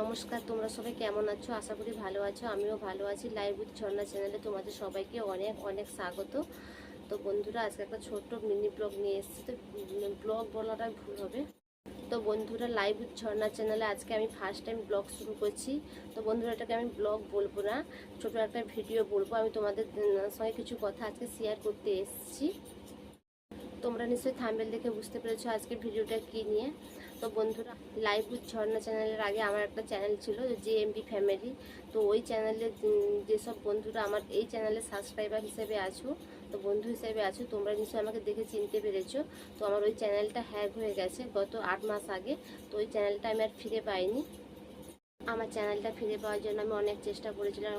নমস্কার, তোমরা সবাই কেমন আছো? আশা করি ভালো আছো। আমিও ভালো আছি। লাইভ উইথ ঝর্ণা চ্যানেলে তোমাদের সবাইকে অনেক অনেক স্বাগত। তো বন্ধুরা, আজকে একটা ছোট্ট মিনি ব্লগ নিয়ে এসেছি। তো ব্লগ বলাটা ভুল হবে। তো বন্ধুরা লাইভ উইথ ঝর্ণা চ্যানেলে আজকে আমি ফার্স্ট টাইম ব্লগ শুরু করছি। তো বন্ধুরা, এটাকে আমি ব্লগ বলব না, ছোটো একটা ভিডিও বলব। আমি তোমাদের সঙ্গে কিছু কথা আজকে শেয়ার করতে এসেছি। তোমরা নিশ্চয়ই থাম্বেল দেখে বুঝতে পেরেছ আজকের ভিডিওটা কী নিয়ে। তো বন্ধুরা লাইভ উইথ ঝর্ণা চ্যানেলের আগে আমার একটা চ্যানেল ছিল জে এমবি ফ্যামিলি তো ওই চ্যানেলে যেসব বন্ধুরা আমার এই চ্যানেলে সাবস্ক্রাইবার হিসেবে আছো, তো বন্ধু হিসেবে আছো, তোমরা নিশ্চয়ই আমাকে দেখে চিনতে পেরেছ। তো আমার ওই চ্যানেলটা হ্যাক হয়ে গেছে গত আট মাস আগে, তো ওই চ্যানেলটা আমি আর ফিরে পাইনি। আমার চ্যানেলটা ফিরে পাওয়ার জন্য আমি অনেক চেষ্টা করেছিলাম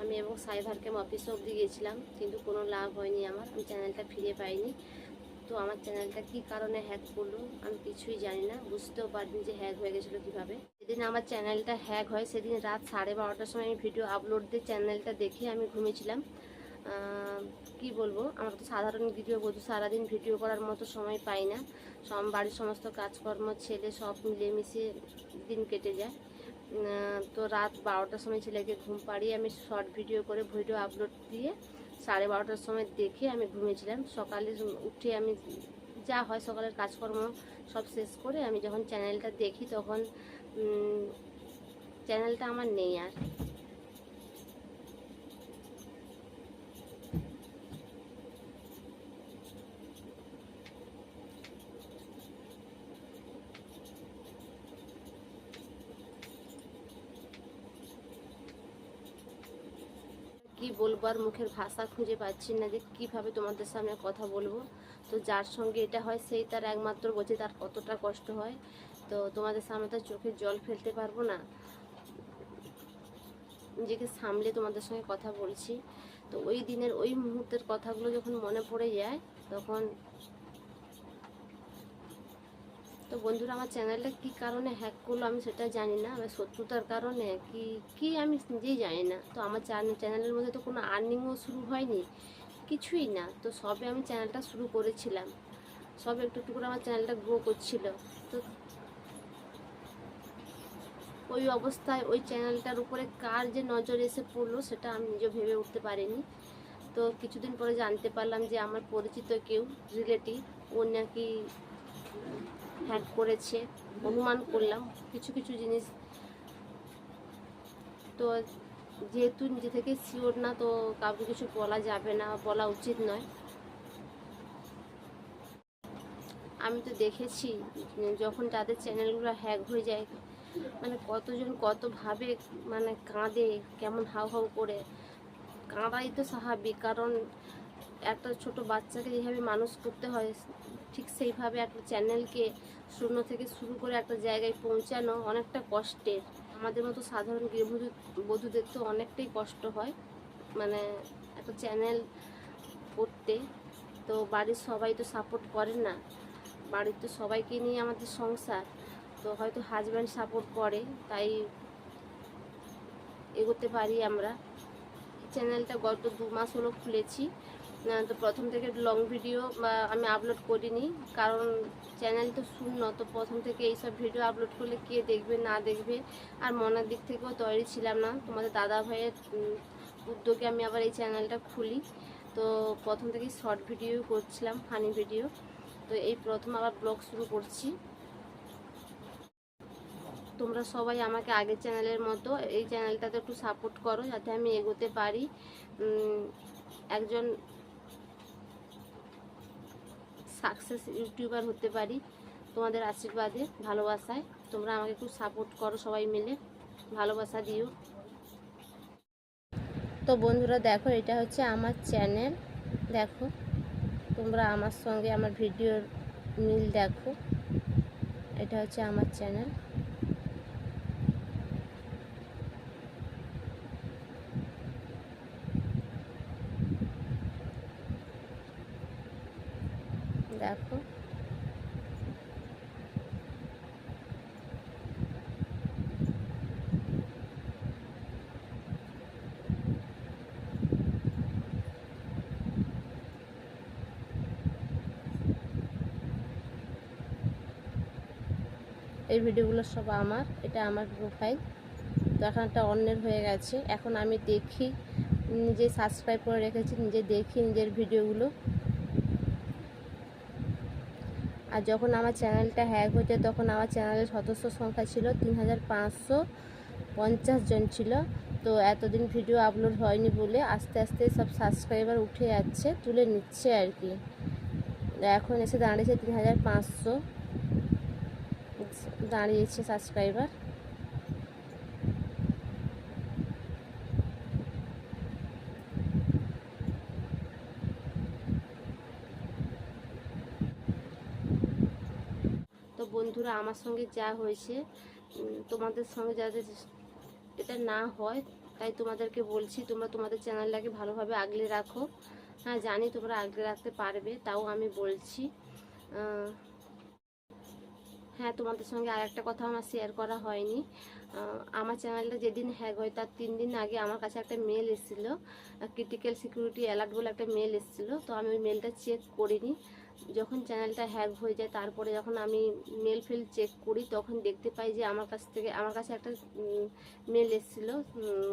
আমি এবং সাইবার ক্যাম্প অফিসে অবধি গিয়েছিলাম কিন্তু কোনো লাভ হয়নি আমার, আমি চ্যানেলটা ফিরে পাইনি। তো আমার চ্যানেলটা কি কারণে হ্যাক করল আমি কিছুই জানি না। বুঝতেও পারিনি যে হ্যাক হয়ে গেছিল কীভাবে। যেদিন আমার চ্যানেলটা হ্যাক হয়, সেদিন রাত সাড়ে বারোটার সময় আমি ভিডিও আপলোড দিয়ে চ্যানেলটা দেখে আমি ঘুমিয়েছিলাম। কি বলব? আমার তো সাধারণ ভিডিও বলতো সারাদিন ভিডিও করার মতো সময় পাই না। সব বাড়ির সমস্ত কাজকর্ম, ছেলে সব মিলেমিশে দিন কেটে যায়। তো রাত বারোটার সময় ছেলেকে ঘুম পাড়িয়ে আমি শর্ট ভিডিও করে ভিডিও আপলোড দিয়ে সাড়ে বারোটার সময় দেখে আমি ঘুমিয়েছিলাম। সকালে উঠে আমি যা হয় সকালের কাজকর্ম সব শেষ করে আমি যখন চ্যানেলটা দেখি তখন চ্যানেলটা আমার নেই আর। কি বলব আর মুখের ভাষা খুঁজে পাচ্ছি না যে কীভাবে তোমাদের সামনে কথা বলব। তো যার সঙ্গে এটা হয়, সেই তার একমাত্র বোঝে তার কতটা কষ্ট হয়। তো তোমাদের সামনে তার চোখে জল ফেলতে পারব না। নিজেকে সামলে তোমাদের সঙ্গে কথা বলছি। তো ওই দিনের ওই মুহূর্তের কথাগুলো যখন মনে পড়ে যায়, তখন তো বন্ধুরা, আমার চ্যানেলটা কি কারণে হ্যাক করল আমি সেটা জানি না আমি শত্রুতার কারণে কি কি আমি নিজেই জানি না। তো আমার চ্যানেলের মধ্যে তো কোনো আর্নিংও শুরু হয়নি, কিছুই না। তো সবে আমি চ্যানেলটা শুরু করেছিলাম, সবে একটু একটু করে আমার চ্যানেলটা গ্রো করছিল। তো ওই অবস্থায় ওই চ্যানেলটার উপরে কার যে নজর এসে পড়ল সেটা আমি নিজে ভেবে উঠতে পারিনি। তো কিছুদিন পরে জানতে পারলাম যে আমার পরিচিত কেউ রিলেটিভ ও নাকি হ্যাক করেছে, অনুমান করলাম, কিছু কিছু জিনিস। তো যেহেতু নিজে থেকে শিওর না, তো কাউকে কিছু বলা যাবে না, বলা উচিত নয়। আমি তো দেখেছি, যখন যাদের চ্যানেলগুলো হ্যাক হয়ে যায় মানে কতজন কতভাবে মানে কাঁদে, কেমন হাউ হাউ করে। কাঁদাই তো স্বাভাবিক, কারণ একটা ছোট বাচ্চাকে যেভাবে মানুষ করতে হয়, ঠিক সেইভাবে একটা চ্যানেলকে শূন্য থেকে শুরু করে একটা জায়গায় পৌঁছানো অনেকটা কষ্টের। আমাদের মতো সাধারণ গৃহবধূ, বধূদের তো অনেকটাই কষ্ট হয় মানে একটা চ্যানেল করতে। তো বাড়ির সবাই তো সাপোর্ট করে না, বাড়ির তো সবাইকে নিয়ে আমাদের সংসার। তো হয়তো হাজব্যান্ড সাপোর্ট করে, তাই এগোতে পারি আমরা। চ্যানেলটা গত দু মাস হলো খুলেছি তো প্রথম থেকে লং ভিডিও আমি আপলোড করিনি, কারণ চ্যানেল তো শূন্য, তো প্রথম থেকে এইসব ভিডিও আপলোড করলে কে দেখবে, না দেখবে? আর মনের দিক থেকেও তৈরি ছিলাম না। তোমাদের দাদা ভাইয়ের উদ্যোগে আমি আবার এই চ্যানেলটা খুলি। তো প্রথম থেকেই শর্ট ভিডিও করছিলাম ফানি ভিডিও তো এই প্রথম আবার ব্লগ শুরু করছি। তোমরা সবাই আমাকে আগের চ্যানেলের মতো, এই চ্যানেলটাতে একটু সাপোর্ট করো, যাতে আমি এগোতে পারি। একজন সাকসেস ইউটিউবার হতে পারি তোমাদের আশীর্বাদে, ভালোবাসায়। তোমরা আমাকে খুব সাপোর্ট করো সবাই মিলে, ভালোবাসা দিও। তো বন্ধুরা, দেখো, এটা হচ্ছে আমার চ্যানেল দেখো, তোমরা আমার সঙ্গে আমার ভিডিওর মিল দেখো। এটা হচ্ছে আমার চ্যানেল দেখো। এই ভিডিওগুলো সব আমার, এটা আমার প্রোফাইল তো এখন একটা অন্যের হয়ে গেছে। এখন আমি দেখি, নিজে সাবস্ক্রাইব করে রেখেছি, নিজে দেখি নিজের ভিডিওগুলো। আর যখন আমার চ্যানেলটা হ্যাক হয়েছে, তখন আমার চ্যানেলের সদস্য সংখ্যা ছিল তিন হাজার পাঁচশো পঞ্চাশ জন ছিল। তো এতদিন ভিডিও আপলোড হয়নি বলে আস্তে আস্তে সব সাবস্ক্রাইবার উঠে যাচ্ছে, তুলে নিচ্ছে আর কি। এখন এসে দাঁড়িয়েছে তিন হাজার পাঁচশো দাঁড়িয়েছে সাবস্ক্রাইবার তো বন্ধুরা আমার সঙ্গে যা হয়েছে তোমাদের সঙ্গে যাতে এটা না হয়, তাই তোমাদেরকে বলছি, তোমরা তোমাদের চ্যানেলটাকে ভালোভাবে আগলে রাখো। হ্যাঁ জানি তোমরা আগলে রাখতে পারবে, তাও আমি বলছি। হ্যাঁ তোমাদের সঙ্গে আর একটা কথা আমার শেয়ার করা হয়নি। আমার চ্যানেলটা যেদিন হ্যাক হয়, তার তিন দিন আগে আমার কাছে একটা মেল এসেছিল ক্রিটিক্যাল সিকিউরিটি অ্যালার্ট বলে একটা মেল এসেছিল, তো আমি ওই মেলটা চেক করিনি। যখন চ্যানেলটা হ্যাক হয়ে যায়, তারপরে যখন আমি মেল ফেল চেক করি, তখন দেখতে পাই যে আমার কাছ থেকে, আমার কাছে একটা মেল এসেছিল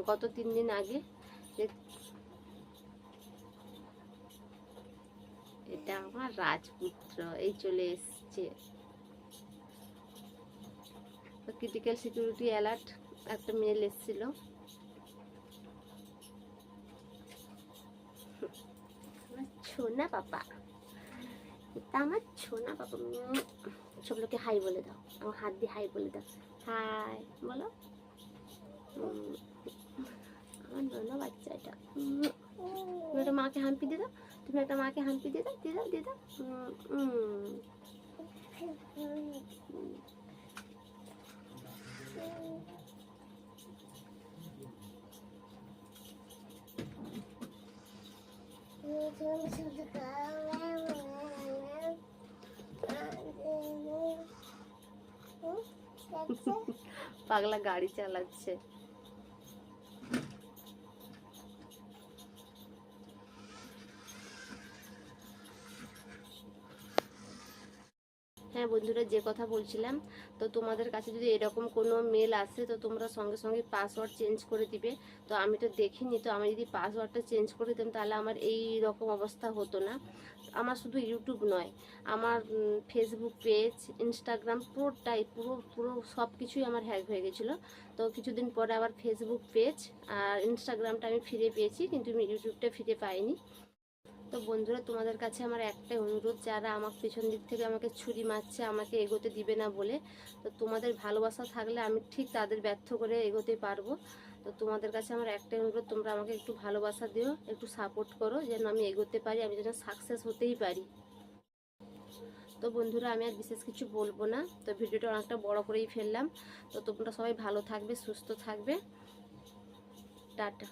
গত তিন দিন আগে। এটা আমার রাজপুত্র, এই চলে এসছে। ক্রিটিক্যাল সিকিউরিটি অ্যালার্ট একটা মেল এসেছিল। ছোনা পাপা। এটা আমার ছোনা উম, সব লোকে হাই বলে দাও। আমার হাত দিয়ে হাই বলে দাও। হাই বলো। আমার নোনা বাচ্চা এটা। তুমি একটা মাকে হাম্পি দিয়ে দাও। তুমি একটা মাকে হাম্পি দিয়ে দাও দিয়ে দাও দিয়ে দাও। উম, উম। পাগলা গাড়ি চালাচ্ছে। হ্যাঁ বন্ধুরা, যে কথা বলছিলাম, তো তোমাদের কাছে যদি এরকম কোনো মেল আসে, তো তোমরা সঙ্গে সঙ্গে পাসওয়ার্ড চেঞ্জ করে দিবে। তো আমি তো দেখিনি, তো আমি যদি পাসওয়ার্ডটা চেঞ্জ করে দিতাম, তাহলে আমার এই রকম অবস্থা হতো না। আমার শুধু ইউটিউব নয়, আমার ফেসবুক পেজ ইনস্টাগ্রাম পুরোটাই পুরো পুরো সব কিছুই আমার হ্যাক হয়ে গেছিল। তো কিছুদিন পরে আবার ফেসবুক পেজ আর ইনস্টাগ্রামটা আমি ফিরে পেয়েছি, কিন্তু আমি ইউটিউবটা ফিরে পাইনি। তো বন্ধুরা, তোমাদের কাছে আমার একটাই অনুরোধ, যারা আমার পেছন দিক থেকে আমাকে ছুরি মারছে, আমাকে এগোতে দিবে না বলে, তো তোমাদের ভালোবাসা থাকলে আমি ঠিক তাদের ব্যর্থ করে এগোতে পারব। তো তোমাদের কাছে আমার একটাই অনুরোধ, তোমরা আমাকে একটু ভালোবাসা দিও, একটু সাপোর্ট করো, যেন আমি এগোতে পারি, আমি যেন সাকসেস হতেই পারি। তো বন্ধুরা, আমি আর বিশেষ কিছু বলব না। তো ভিডিওটা অনেকটা বড় করেই ফেললাম। তো তোমরা সবাই ভালো থাকবে, সুস্থ থাকবে। টাটা।